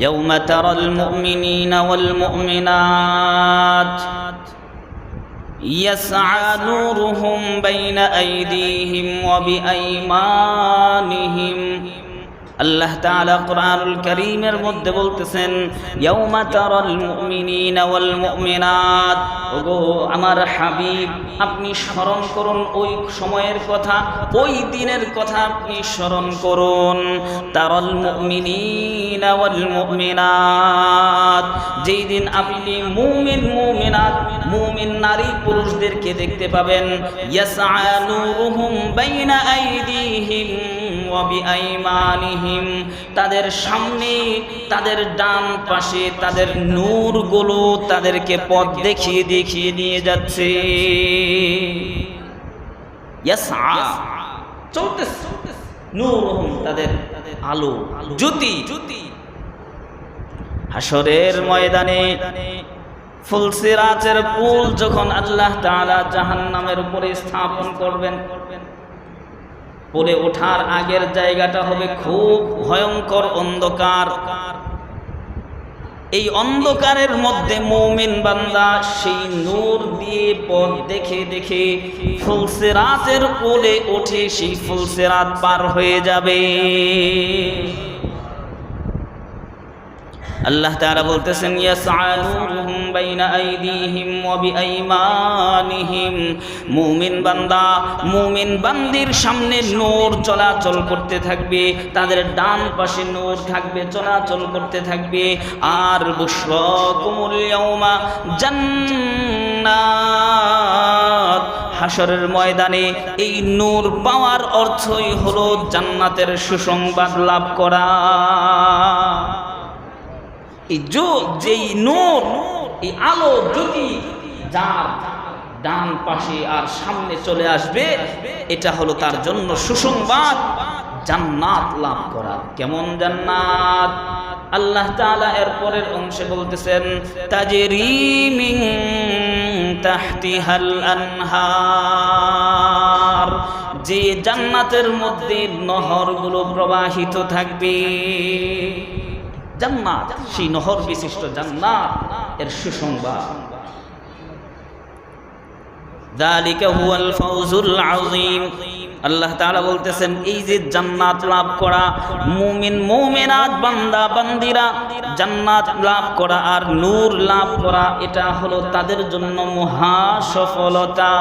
يوم ترى المؤمنين والمؤمنات يسعى نورهم بين أيديهم وبأيمانهم আল্লাহ তাআলা কোরআনুল কারীমের মধ্যে বলতেছেন, ইয়াউমা তারাল মুমিনিনা ওয়াল মুমিনাত। ওগো আমার হাবিব, আপনি স্মরণ করুন ওই সময়ের কথা, ওই দিনের কথা আপনি স্মরণ করুন। তারাল মুমিনিনা ওয়াল মুমিনাত। যেই দিন আপনি মুমিন, মুমিনাত, মুমিন নারী পুরুষদেরকে দেখতে পাবেন ইয়াসআ নূরুহুম বাইনা আইদিহিম। ওয়া বিআইমানিহিম তাদের সামনে, তাদের ডান পাশে তাদের নূরগুলো তাদেরকে পথ দেখিয়ে দেখিয়ে নিয়ে যাচ্ছে। চলতেছে। নূরুহুম তাদের আলো, জ্যোতি। জ্যোতি হাসরের ময়দানে ফুলসিরাজের পুল যখন আল্লাহ তাআলা জাহান্নামের উপরে স্থাপন করবেন পরে ওঠার আগের জায়গাটা হবে খুব ভয়ঙ্কর অন্ধকার। এই অন্ধকারের মধ্যে মৌমিন বান্দা সেই নূর দিয়ে পথ দেখে দেখে ফুলসে রাতের কোলে ওঠে, সেই ফুলসে রাত পার হয়ে যাবে। আল্লাহ তাআলা বলতেছেন মুমিন বান্দা, মুমিন বান্দির সামনে নূর চলাচল করতে থাকবে, তাদের ডান পাশে নূর থাকবে, চলাচল করতে থাকবে। আর বুশরাকুমুল ইয়াউমা, জান্নাত। হাসরের ময়দানে এই নূর পাওয়ার অর্থই হলো জান্নাতের সুসংবাদ লাভ করা। এই যেই নূর এই আলো জ্যোতি যার ডান পাশে আর সামনে চলে আসবে, এটা হলো তার জন্য সুসংবাদ, জান্নাত লাভ করা। কেমন জান্নাত? আল্লাহ তাআলা এর পরের অংশে বলতেছেন, তাজরি মিন তাহতিহাল আনহার যে জান্নাতের মধ্যে নহরগুলো প্রবাহিত থাকবে। জান্নাত সেই নহর বিশিষ্ট জান্নাত এর সুসংবাদ ذلك هو الفوز العظيم আল্লাহ তাআলা বলতেছেন এই যে জান্নাত লাভ করা মুমিন মুমিনাত বান্দা বান্দিরা জান্নাত লাভ করা আর নূর লাভ করা এটা হলো তাদের জন্য মহা সফলতা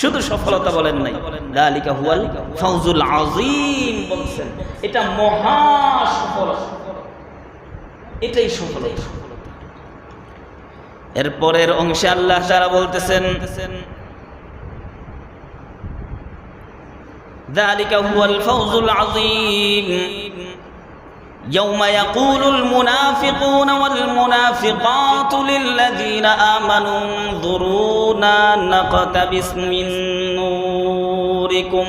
শুধু সফলতা বলেন নাই দালিকা হুয়াল ফাউজুল আযীম বলছেন এটা মহা সফলতা এটাই সফলতা এরপরের অংশে আল্লাহ তারা বলতেছেন ذلك هو الفوز العظيم يوم يقول المنافقون والمنافقات للذين آمنوا انظرونا نقتبس من نوركم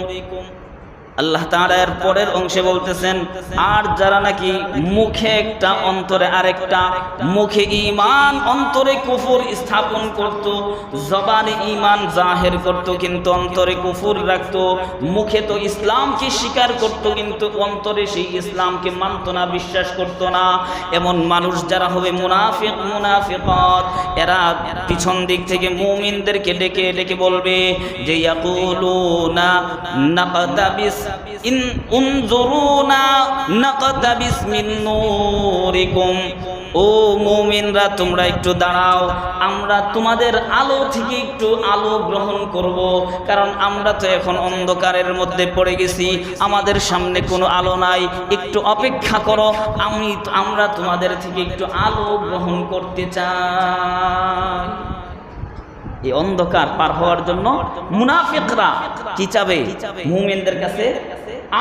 আল্লাহ তাআলা এর পরের অংশে বলতেছেন, আর যারা নাকি মুখে একটা অন্তরে আরেকটা, মুখে ঈমান, অন্তরে কুফর স্থাপন করত, জবানে ঈমান জাহের করত, কিন্তু অন্তরে কুফর রাখত, মুখে তো ইসলামকে স্বীকার করত, কিন্তু অন্তরে সেই ইসলামকে মানত না, বিশ্বাস করত না। এমন মানুষ যারা হবে মুনাফিক, মুনাফিকত, এরা পিছন দিক থেকে মুমিনদেরকে ডেকে ডেকে বলবে যে, ইয়াকুলুনা নাকতাবিস একটু দাঁড়াও। আমরা তোমাদের থেকে একটু আলো গ্রহণ কারণ আমরা তো এখন অন্ধকারের মধ্যে পড়ে গেছি। আমাদের সামনে কোনো আলো নাই। একটু অপেক্ষা করো। আমি, আমরা তোমাদের থেকে একটু আলো গ্রহণ করতে চাই। এই অন্ধকার পার হওয়ার জন্য মুনাফিকরা কি চাবে? মুমিনদের কাছে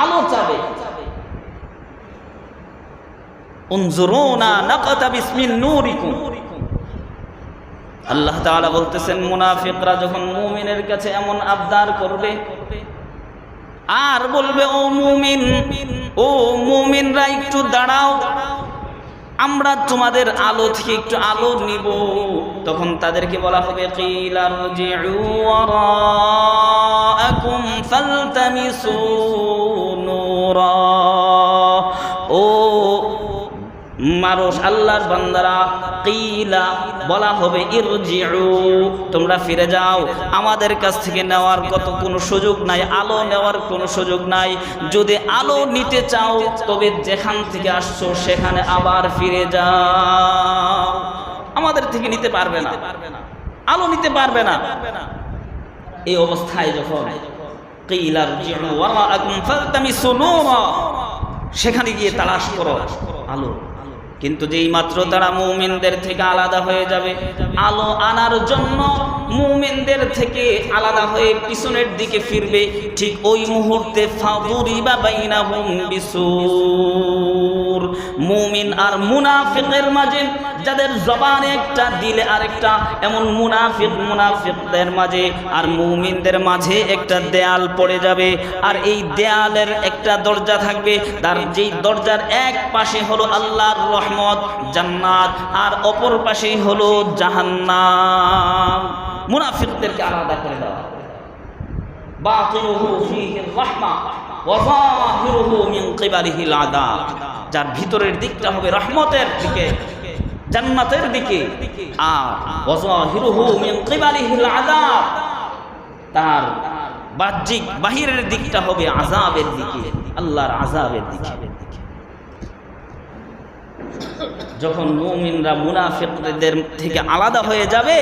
আলো চাবে। আল্লাহ বলতেছেন, মুনাফিকরা যখন মুমিনের কাছে এমন আবদার করবে, আর বলবে, ও মুমিন, ও মুমিনরা একটু দাঁড়াও দাঁড়াও। আমরা তোমাদের আলো থেকে একটু আলো নিব। তখন তাদেরকে বলা হবে ও মানুষ, আল্লাহর বান্দারা কিলা বলা হবে, ইরজিউ, তোমরা ফিরে যাও। আমাদের কাছ থেকে নেওয়ার কত কোনো সুযোগ নাই, আলো নেওয়ার কোনো সুযোগ নাই। যদি আলো নিতে চাও, তবে যেখান থেকে আসছো, সেখানে আবার ফিরে যাও। আমাদের থেকে নিতে পারবে না। আলো নিতে পারবে না। এই অবস্থায় যখন কিলা ইরজিউ ওয়ারাআকুম ফালতামিসু নূরা, সেখানে গিয়ে তালাশ করো, আলো। কিন্তু যেই মাত্র তারা মুমিনদের থেকে আলাদা হয়ে যাবে, আলো আনার জন্য মুমিনদের থেকে আলাদা হয়ে পিছনের দিকে ফিরবে, ঠিক ওই মুহূর্তে ফাবুরি বা বাইনা হুম বাইনাহুম বিসুর মুমিন আর মুনাফিকের মাঝে, যাদের জবান একটা, দিলে আরেকটা, এমন মুনাফিক মুনাফিকদের মাঝে আর মুমিনদের মাঝে একটা দেয়াল পড়ে যাবে। আর এই দেয়ালের একটা দরজা থাকবে, তার যেই দরজার এক পাশে হলো আল্লাহর রহমত, জান্নাত, আর অপর পাশেই হলো জাহান্নাম। মুনাফিকদেরকে আলাদা করে দেওয়া যার ভিতরের দিকটা হবে রহমতের দিকে, জান্নাতের দিকে। আর তার বাহ্যিক বাহিরের দিকটা হবে আজাবের দিকে, আল্লাহর আজাবের দিকে। যখন মুমিনরা মুনাফিকদের থেকে আলাদা হয়ে যাবে,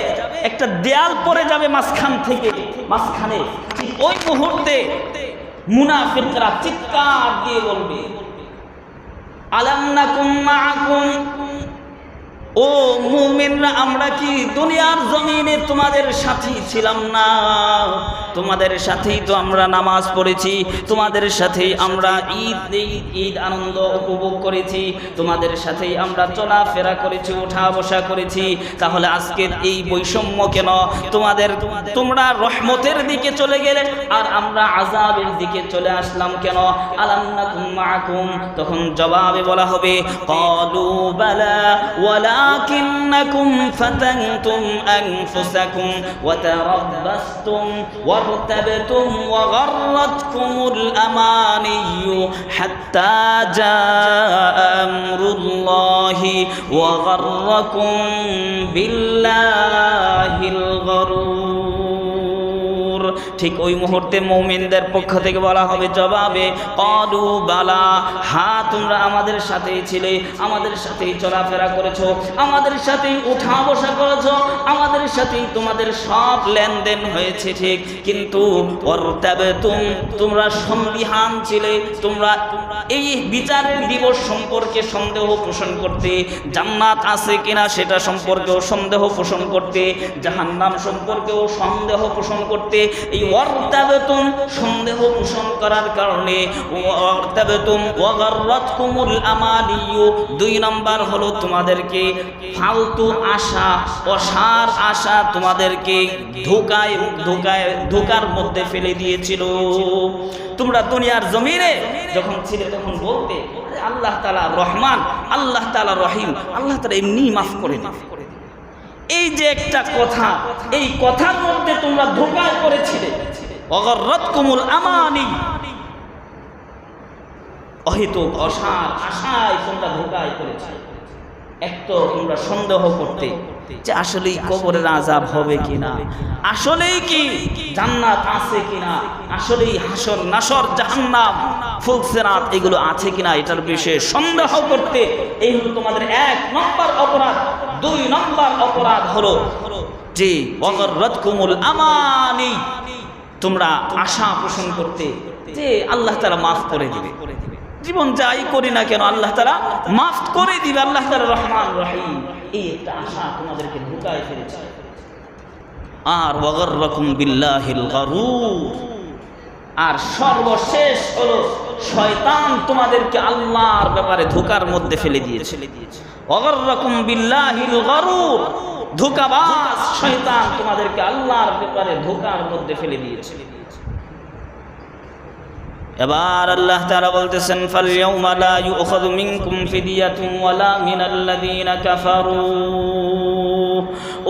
একটা দেয়াল পরে যাবে মাঝখান থেকে, মাঝখানে। ওই মুহূর্তে মুনাফিকরা চিৎকার দিয়ে বলবে আলাম নাকুম ও মুমিনরা, আমরা কি দুনিয়ার জমিনে তোমাদের সাথী ছিলাম না? তোমাদের সাথেই তো আমরা নামাজ পড়েছি, তোমাদের সাথেই আমরা ঈদ ঈদ আনন্দ উপভোগ করেছি, তোমাদের সাথেই আমরা চলাফেরা করেছি ওঠা বসা করেছি। তাহলে আজকের এই বৈষম্য কেন? তোমাদের, তোমরা রহমতের দিকে চলে গেলে, আর আমরা আজাবের দিকে চলে আসলাম কেন? মাআকুম, তখন জবাবে বলা হবে, কলু বালা ولكنكم فتنتم أنفسكم وتربصتم وارتبتم وغرتكم الأماني حتى جاء أمر الله وغركم بالله الغرور. ঠিক ওই মুহূর্তে মৌমিনদের পক্ষ থেকে বলা হবে জবাবে, কলু, বালা, হা, তোমরা আমাদের সাথেই ছিলে, আমাদের সাথেই চলাফেরা করেছ, আমাদের সাথেই উঠা বসা করেছ, আমাদের সাথেই তোমাদের সব লেনদেন হয়েছে ঠিক, কিন্তু তোমরা সন্দিহান ছিলে, তোমরা এই বিচারের দিবস সম্পর্কে সন্দেহ পোষণ করতে, জান্নাত আছে কিনা সেটা সম্পর্কেও সন্দেহ পোষণ করতে, জাহান্নাম সম্পর্কেও সন্দেহ পোষণ করতে, এই অর্থাবেতন সন্দেহ পোষণ করার কারণে আমালিয়ু, দুই নাম্বার হলো তোমাদেরকে ফালতু আশা, অসার আশা তোমাদেরকে ধোকায় ধোকায়, ধোকার মধ্যে ফেলে দিয়েছিল। তোমরা দুনিয়ার জমিনে যখন ছিলে তখন বলতে আল্লাহ তালা রহমান, আল্লাহ তালা রহিম, আল্লাহ তালা এমনি মাফ করে দিন এই যে একটা কথা, এই কথার মধ্যে তোমরা ধোকায় করেছিলে এক তোমরা সন্দেহ করতে আসলেই কি আছে নাসর এগুলো আছে কিনা, এটার বিষয়ে সন্দেহ করতে এই হলো তোমাদের এক নম্বর অপরাধ। দুই নম্বর অপরাধ হলো যে অগররত কুমুল আমানি। তোমরা আশা পোষণ করতে যে আল্লাহ তারা মাফ করে দিবে। জীবন যাই করি না কেন, আল্লাহ তারা মাফ করে দিবে, আল্লাহ তারা রহমান রহিম। এই একটা আশা তোমাদেরকে ঢুকায় ফেলেছে। আর ওয়াগর রকম বিল্লাহিল গারুর। আর সর্বশেষ হলো শয়তান তোমাদেরকে আল্লাহর ব্যাপারে ধোকার মধ্যে ফেলে দিয়েছে। অগর রকম বিল্লাহিল গারুর। ধোকাবাজ শয়তান তোমাদেরকে আল্লাহর ব্যাপারে ধোকার মধ্যে ফেলে দিয়েছে। এবার আল্লাহ তারা বলতেছেন, ফালইয়াউমা লা ইউখাযু মিনকুম ফিদিয়াতুন ওয়ালা মিনাল্লাযীনা কাফারু।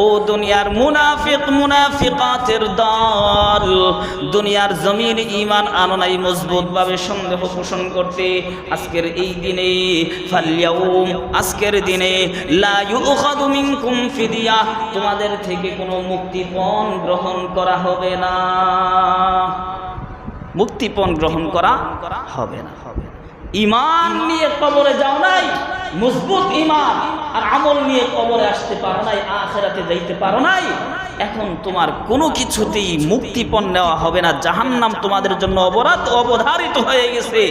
ও দুনিয়ার মুনাফিক মুনাফিকাতের দল, দুনিয়ার জমিন ইমান আনো নাই মজবুতভাবে সন্দেহ পোষণ করতে আজকের এই দিনে ফালিয়াউম আজকের দিনে, লা ইউখাযু মিনকুম ফিদিয়া, তোমাদের থেকে কোনো মুক্তিপণ গ্রহণ করা হবে না মুক্তিপণ গ্রহণ করা হবে না হবে। ইমান নিয়ে কবরে যাও নাই, মজবুত ইমান, আর আমল নিয়ে কবরে আসতে পারো নাই, আখেরাতে যাইতে পারো নাই, এখন তোমার কোনো কিছুতেই মুক্তিপণ নেওয়া হবে না। জাহান্নাম তোমাদের জন্য অবরাধ অবধারিত হয়ে গেছে।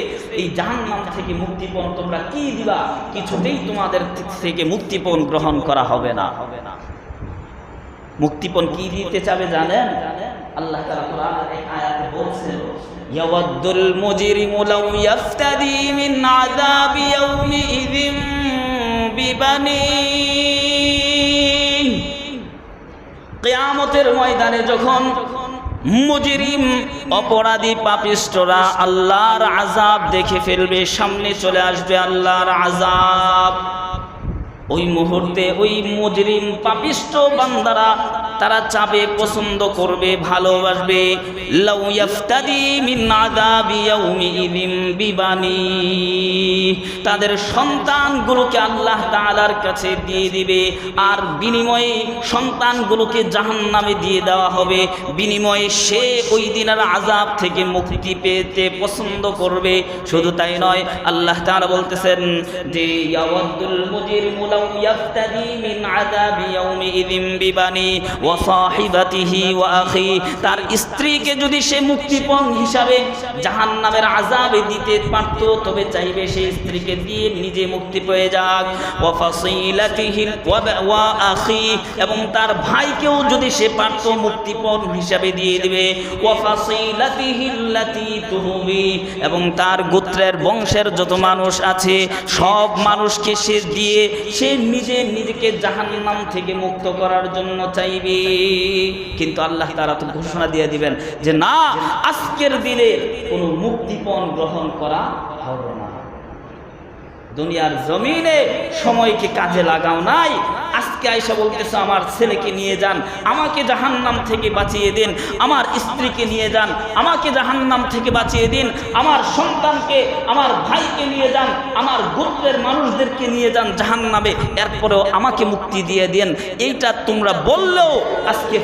এই জাহান্নাম থেকে মুক্তিপণ তোমরা কি দিবা? কিছুতেই তোমাদের থেকে মুক্তিপণ গ্রহণ করা হবে না। হবে না মুক্তিপণ কি দিতে চাবে জানেন জানেন? আল্লাহ তাআলা কোরআনের এক আয়াতে বলছেন ইয়াওয়াদ্দুল মুজরিমু ময়দানে যখন মুজরিম অপরাধী পাপিষ্টরা আল্লাহর আজাব দেখে ফেলবে, সামনে চলে আসবে আল্লাহর আজাব ওই মুহূর্তে ওই মুজরিম পাপিষ্ট বান্দারা তারা চাবে, পছন্দ করবে, ভালোবাসবে। লাউ ইয়াফতাদি মিন তাদের সন্তানগুলোকে আল্লাহ তাআলার কাছে দিয়ে দিবে, আর বিনিময়ে সন্তানগুলোকে জাহান্নামে দিয়ে দেওয়া হবে। বিনিময়ে সে ওই দিনের আজাব থেকে মুক্তি পেতে পছন্দ করবে। শুধু তাই নয়, আল্লাহ তাআলা বলতেছেন যে ইয়াওয়াদুল মুজরিমু লাউ ইয়াফতাদি মিন আযাবি ইয়াউমিইযিন বিবানি। তার স্ত্রীকে যদি সে মুক্তিপণ হিসাবে জাহান্নামের আযাবে দিতে পারত, তবে চাইবে সে স্ত্রীকে দিয়ে নিজে মুক্তি পেয়ে যাক। ওয়া এবং তার ভাইকেও যদি সে পারত মুক্তিপণ হিসাবে দিয়ে দিবে। তুহবি, এবং তার গোত্রের বংশের যত মানুষ আছে, সব মানুষকে সে দিয়ে সে নিজে নিজেকে জাহান্নাম থেকে মুক্ত করার জন্য চাইবে। কিন্তু আল্লাহ তারা তো ঘোষণা দিয়ে দিবেন যে না, আজকের দিনে কোনো মুক্তিপণ গ্রহণ করা হবে না। দুনিয়ার জমিনে সময়কে কাজে লাগাও নাই। আজকে আয়সা বলতেছে, আমার ছেলেকে নিয়ে যান, আমাকে জাহান্নাম থেকে বাঁচিয়ে দিন, আমার স্ত্রীকে নিয়ে যান, আমাকে জাহান্নাম থেকে বাঁচিয়ে দিন, আমার সন্তানকে, আমার ভাইকে নিয়ে যান, আমার গোত্রের মানুষদেরকে নিয়ে যান জাহান্নামে, এরপরেও আমাকে মুক্তি দিয়ে দেন। এইটা তোমরা বললেও আজকে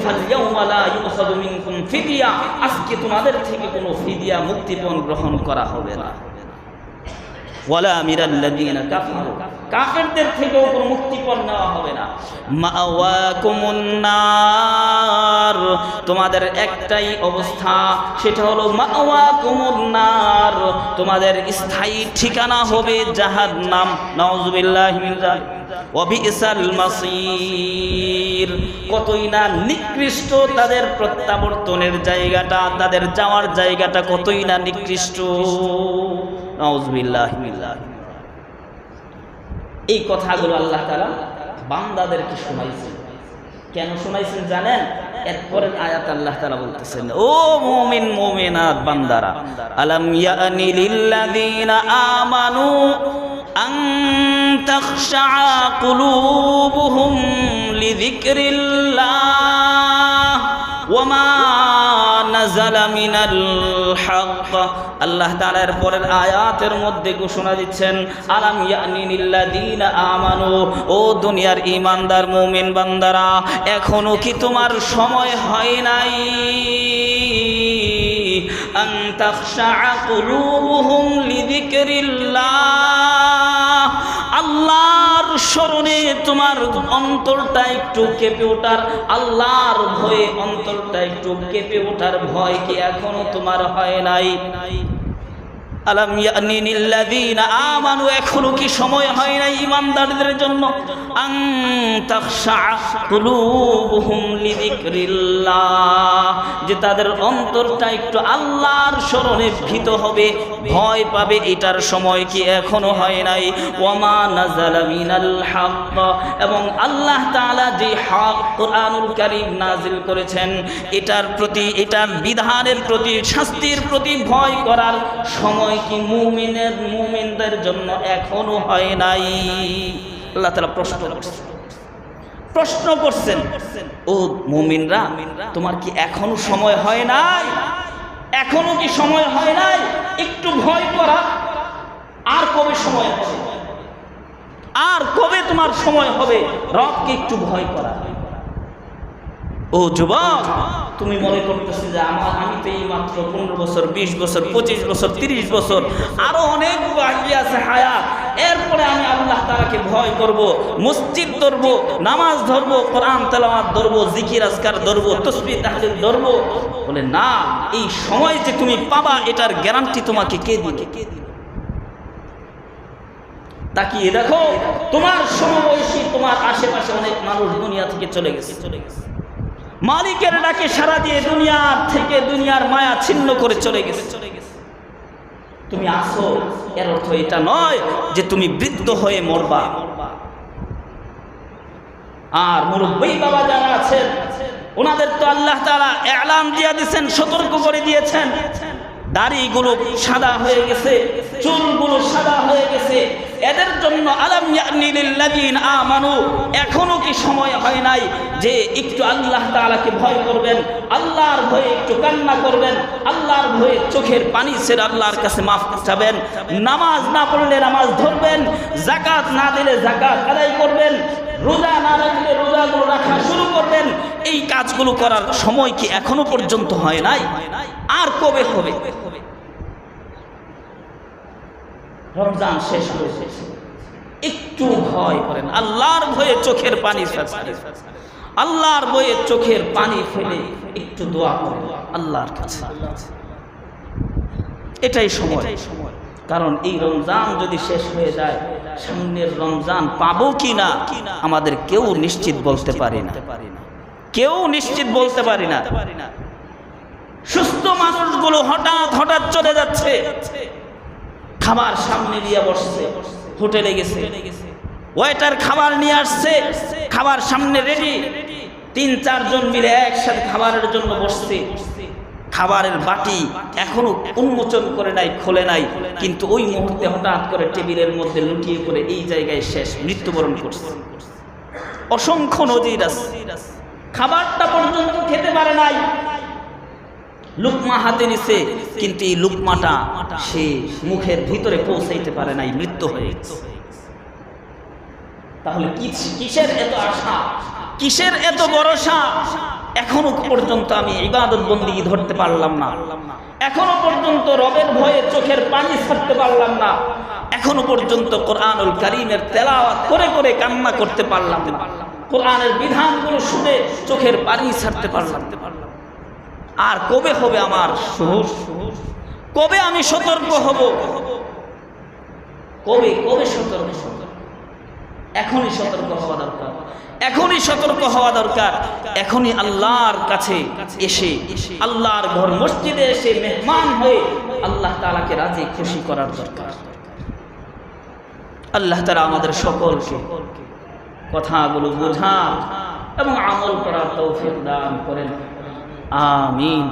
ফিদিয়া, আজকে তোমাদের থেকে কোনো ফিদিয়া মুক্তিপণ গ্রহণ করা হবে না। ওয়ালা মিরাল্লাযীনা কাফারু। কাফেরদের থেকেও কোনো মুক্তিপণ নেওয়া হবে না। মাওয়াকুমুন নার। তোমাদের একটাই অবস্থা, সেটা হলো মাওয়াকুমুন নার। তোমাদের স্থায়ী ঠিকানা হবে জাহান্নাম। নাউযুবিল্লাহি মিন যালিক। ওয়াবিসাল মাসির। কতই না নিকৃষ্ট তাদের প্রত্যাবর্তনের জায়গাটা, তাদের যাওয়ার জায়গাটা কতই না নিকৃষ্ট। এই কথাগুলো আল্লাহ তাআলা বান্দাদেরকে শোনাইছেন। কেন শোনাইছেন জানেন? আল্লাহ বলতেছেন ও ওয়ামা নাযালা মিনাল হক। আল্লাহ তাআলার পরের আয়াতের মধ্যে ঘোষণা দিচ্ছেন, আলাম ইয়ানি লিল্লাযীনা আমানু? ও দুনিয়ার ঈমানদার, মুমিন বান্দারা, এখনও কি তোমার সময় হয় নাই? আন তাখশা কুলুবুহুম লিযিকরিল্লাহ। আল্লাহর স্মরণে তোমার অন্তরটা একটু কেঁপে ওঠার, আল্লাহর ভয়ে অন্তরটা একটু কেঁপে ওঠার ভয় কি এখনও তোমার হয় নাই? কি সময় হয় নাই জন্য? যে তাদের অন্তরটা একটু আল্লাহর ভীত হবে, ভয় পাবে, এটার সময় কি এখনও হয় নাই? এবং আল্লাহ তাআলা যে হক কোরআনুল কারীম নাজিল করেছেন, এটার প্রতি এটার বিধানের প্রতি, শাস্তির প্রতি ভয় করার সময় কি মুমিনের, মুমিনদের জন্য এখনও হয় নাই। আল্লাহ তাআলা প্রশ্ন করছে প্রশ্ন করছেন, ও মুমিনরা, তোমার কি এখনও সময় হয় নাই? এখনও কি সময় হয় নাই? একটু ভয় করা। আর কবে সময় হবে? আর কবে তোমার সময় হবে? রবকে একটু ভয় করা। ও যুবক তুমি মনে করতেছি যে আমার, আমি তো এই মাত্র পনেরো বছর, বিশ বছর, পঁচিশ বছর, তিরিশ বছর, আরও অনেক বাকি আছে হায়াত। এরপরে আমি আল্লাহ তালাকে ভয় করব, মসজিদ ধরবো, নামাজ ধরবো, কোরআন তেলামাত ধরবো, জিকির আজকার ধরবো তসবি তাহলিল ধরবো। বলে, না, এই সময় যে তুমি পাবা, এটার গ্যারান্টি তোমাকে কে দিবে? কে দিবে তাকিয়ে দেখো, তোমার সমবয়সী, তোমার আশেপাশে অনেক মানুষ দুনিয়া থেকে চলে গেছে চলে গেছে। মালিকের ডাকে সারা দিয়ে দুনিয়ার থেকে দুনিয়ার মায়া ছিন্ন করে চলে গেছে। চলে গেছে তুমি আসো, এর অর্থ এটা নয় যে তুমি বৃদ্ধ হয়ে মরবা। আর মুরব্বী বাবা যারা আছেন, ওনাদের তো আল্লাহ তারা এলাম দিয়ে দিয়েছেন, সতর্ক করে দিয়েছেন। দাড়িগুলো সাদা হয়ে গেছে, চুলগুলো সাদা হয়ে গেছে। এদের জন্য আলাম ইয়ানিলিল্লাযিন আমানু। এখনও কি সময় হয় নাই যে একটু আল্লাহ তাআলাকে ভয় করবেন, আল্লাহর ভয়ে একটু কান্না করবেন, আল্লাহর ভয়ে চোখের পানি ছেড়ে আল্লাহর কাছে মাফ চাবেন, নামাজ না পড়লে নামাজ ধরবেন জাকাত না দিলে জাকাত আদায় করবেন, রোজা না রাখলে রোজাগুলো রাখা শুরু করবেন, এই কাজগুলো করার সময় কি এখনও পর্যন্ত হয় নাই? আর কবে হবে? রমজান শেষ হয়েছে একটু ভয় করেন। আল্লাহর ভয়ে চোখের পানি আল্লাহর বয়ে চোখের পানি ফেলে একটু দোয়া করেন আল্লাহর কাছে। এটাই সময়। কারণ এই রমজান যদি শেষ হয়ে যায়, সামনের রমজান পাবো কি না আমাদের কেউ নিশ্চিত বলতে পারি না। কেউ নিশ্চিত বলতে পারি না। সুস্থ মানুষগুলো হঠাৎ হঠাৎ চলে যাচ্ছে। খাবার সামনে দিয়ে বসছে, হোটেলে গেছে। ওয়েটার খাবার নিয়ে আসছে, খাবার সামনে রেডি তিন, চারজন মিলে একসাথে খাবারের জন্য বসছে। খাবারের বাটি এখনও উন্মোচন করে নাই, খোলে নাই। কিন্তু ওই মুহূর্তে হঠাৎ করে টেবিলের মধ্যে লুটিয়ে পড়ে এই জায়গায় শেষ মৃত্যুবরণ করছে। অসংখ্য নজির আছে। খাবারটা পর্যন্ত খেতে পারে নাই। লুকমা হাতে নিছে, কিন্তু এই লুকমাটা সে মুখের ভিতরে পৌঁছাইতে পারে নাই, মৃত্যু হয়ে তাহলে কিসের এত আশা? কিসের এত ভরসা? এখনও পর্যন্ত আমি ইবাদত বন্দি ধরতে পারলাম না। এখনও পর্যন্ত রবের ভয়ে চোখের পানি ছাড়তে পারলাম না। এখনও পর্যন্ত কোরআনুল করিমের তেলাওয়াত করে করে কান্না করতে পারলাম না। কোরআনের বিধানগুলো শুনে চোখের পানি ছাড়তে পারলাম আর কবে হবে আমার সুহুর কবে আমি সতর্ক হব? কবে কবে সতর্ক? এখনই সতর্ক হওয়া দরকার। এখনই সতর্ক হওয়া দরকার। এখনই আল্লাহর কাছে এসে, আল্লাহর ঘর মসজিদে এসে মেহমান হয়ে আল্লাহ তালাকে রাজি, খুশি করার দরকার। আল্লাহ তারা আমাদের সকলকে কথাগুলো বোঝা এবং আমল করার তৌফিক দান করেন। আমিন।